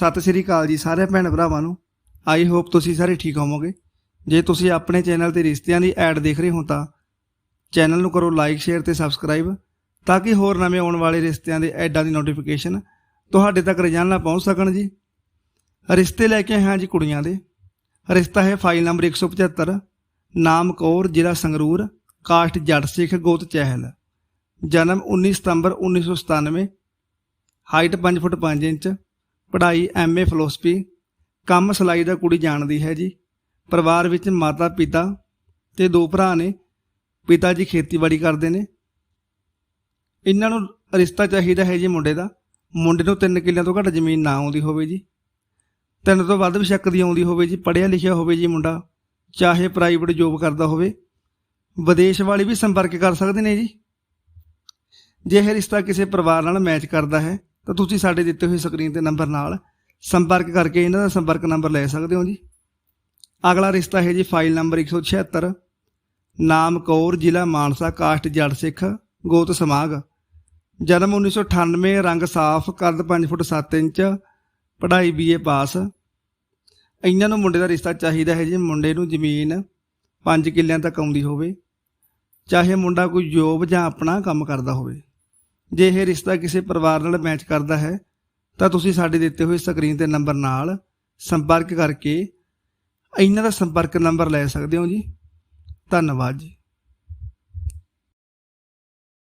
ਸਤਿ ਸ਼੍ਰੀ ਅਕਾਲ ਜੀ ਸਾਰੇ ਭੈਣ ਭਰਾਵਾਂ ਨੂੰ। ਆਈ ਹੋਪ ਤੁਸੀਂ ਸਾਰੇ ਠੀਕ ਹੋਵੋਗੇ। ਜੇ ਤੁਸੀਂ ਆਪਣੇ ਚੈਨਲ ਤੇ ਰਿਸ਼ਤਿਆਂ ਦੀ ਐਡ ਦੇਖ ਰਹੇ ਹੋ ਤਾਂ ਚੈਨਲ ਨੂੰ ਕਰੋ ਲਾਈਕ ਸ਼ੇਅਰ ਤੇ ਸਬਸਕ੍ਰਾਈਬ ਤਾਂ ਕਿ ਹੋਰ ਨਵੇਂ ਆਉਣ ਵਾਲੇ ਰਿਸ਼ਤਿਆਂ ਦੇ ਐਡਾਂ ਦੀ ਨੋਟੀਫਿਕੇਸ਼ਨ ਤੁਹਾਡੇ ਤੱਕ ਰੋਜ਼ਾਨਾ ਪਹੁੰਚ ਸਕਣ ਜੀ। ਰਿਸ਼ਤੇ ਲੈ ਕੇ ਆਏ ਹਾਂ ਜੀ ਕੁੜੀਆਂ ਦੇ। ਰਿਸ਼ਤਾ ਹੈ ਫਾਈਲ ਨੰਬਰ 175 ਨਾਮ ਕੌਰ, ਜ਼ਿਲ੍ਹਾ ਸੰਗਰੂਰ ਕਾਸਟ ਜੱਟ ਸਿੱਖ ਗੋਤ ਚਹਿਲ। ਜਨਮ 19 ਸਤੰਬਰ 1997 ਹਾਈਟ 5 ਫੁੱਟ 5 ਇੰਚ ਪੜ੍ਹਾਈ ਐਮਏ ਫਿਲਾਸਫੀ ਕੰਮ ਸਿਲਾਈ ਦਾ ਕੁੜੀ ਜਾਣਦੀ ਹੈ ਜੀ। ਪਰਿਵਾਰ ਵਿੱਚ ਮਾਤਾ, ਪਿਤਾ ਤੇ ਦੋ ਭਰਾ ਨੇ। ਪਿਤਾ ਜੀ ਖੇਤੀਬਾੜੀ ਕਰਦੇ ਨੇ। ਇਹਨਾਂ ਨੂੰ ਰਿਸ਼ਤਾ ਚਾਹੀਦਾ ਹੈ ਜੀ ਮੁੰਡੇ ਦਾ। ਮੁੰਡੇ ਨੂੰ 3 ਕਿੱਲਿਆਂ ਤੋਂ ਘੱਟ ਜ਼ਮੀਨ ਨਾ ਆਉਂਦੀ ਹੋਵੇ ਜੀ। ਤਿੰਨ ਤੋਂ ਵੱਧ ਸ਼ੱਕ ਦੀ ਆਉਂਦੀ ਹੋਵੇ ਜੀ। ਪੜ੍ਹਿਆ ਲਿਖਿਆ ਹੋਵੇ ਜੀ ਮੁੰਡਾ। ਚਾਹੇ ਪ੍ਰਾਈਵੇਟ ਜੋਬ ਕਰਦਾ ਹੋਵੇ। ਵਿਦੇਸ਼ ਵਾਲੇ ਵੀ ਸੰਪਰਕ ਕਰ ਸਕਦੇ ਨੇ ਜੀ। ਜੇ ਇਹ ਰਿਸ਼ਤਾ ਕਿਸੇ ਪਰਿਵਾਰ ਨਾਲ ਮੈਚ ਕਰਦਾ ਹੈ ਤਾਂ ਤੁਸੀਂ ਸਾਡੇ ਦਿੱਤੇ ਹੋਏ ਸਕਰੀਨ ਤੇ ਨੰਬਰ ਨਾਲ ਸੰਪਰਕ ਕਰਕੇ ਇਹਨਾਂ ਦਾ ਸੰਪਰਕ ਨੰਬਰ ਲੈ ਸਕਦੇ ਹੋ ਜੀ। ਅਗਲਾ ਰਿਸ਼ਤਾ ਹੈ ਜੀ, ਫਾਈਲ ਨੰਬਰ 176 ਨਾਮ ਕੌਰ, ਜ਼ਿਲ੍ਹਾ ਮਾਨਸਾ, ਕਾਸਟ, ਜੜ ਸਿੱਖ, ਗੋਤ ਸਮਾਗ। ਜਨਮ 1998 ਰੰਗ ਸਾਫ਼ ਕੱਦ 5 ਫੁੱਟ 7 ਇੰਚ, ਪੜ੍ਹਾਈ ਬੀਏ ਪਾਸ। ਇਹਨਾਂ ਨੂੰ ਮੁੰਡੇ ਦਾ ਰਿਸ਼ਤਾ ਚਾਹੀਦਾ ਹੈ ਜੀ, ਮੁੰਡੇ ਨੂੰ ਜ਼ਮੀਨ 5 ਕਿੱਲਿਆਂ ਤੱਕ ਆਉਂਦੀ ਹੋਵੇ। ਚਾਹੇ ਮੁੰਡਾ ਕੋਈ ਜੋਬ ਜਾਂ ਆਪਣਾ ਕੰਮ ਕਰਦਾ ਹੋਵੇ। ਜੇ ਇਹ ਰਿਸ਼ਤਾ ਕਿਸੇ ਪਰਿਵਾਰ ਨਾਲ ਮੈਚ ਕਰਦਾ ਹੈ, ਤਾਂ ਤੁਸੀਂ ਸਾਡੇ ਦਿੱਤੇ ਹੋਏ ਸਕਰੀਨ ਤੇ ਨੰਬਰ ਨਾਲ ਸੰਪਰਕ ਕਰਕੇ ਇਹਨਾਂ ਦਾ ਸੰਪਰਕ ਨੰਬਰ ਲੈ ਸਕਦੇ ਹੋ ਜੀ। ਧੰਨਵਾਦ ਜੀ।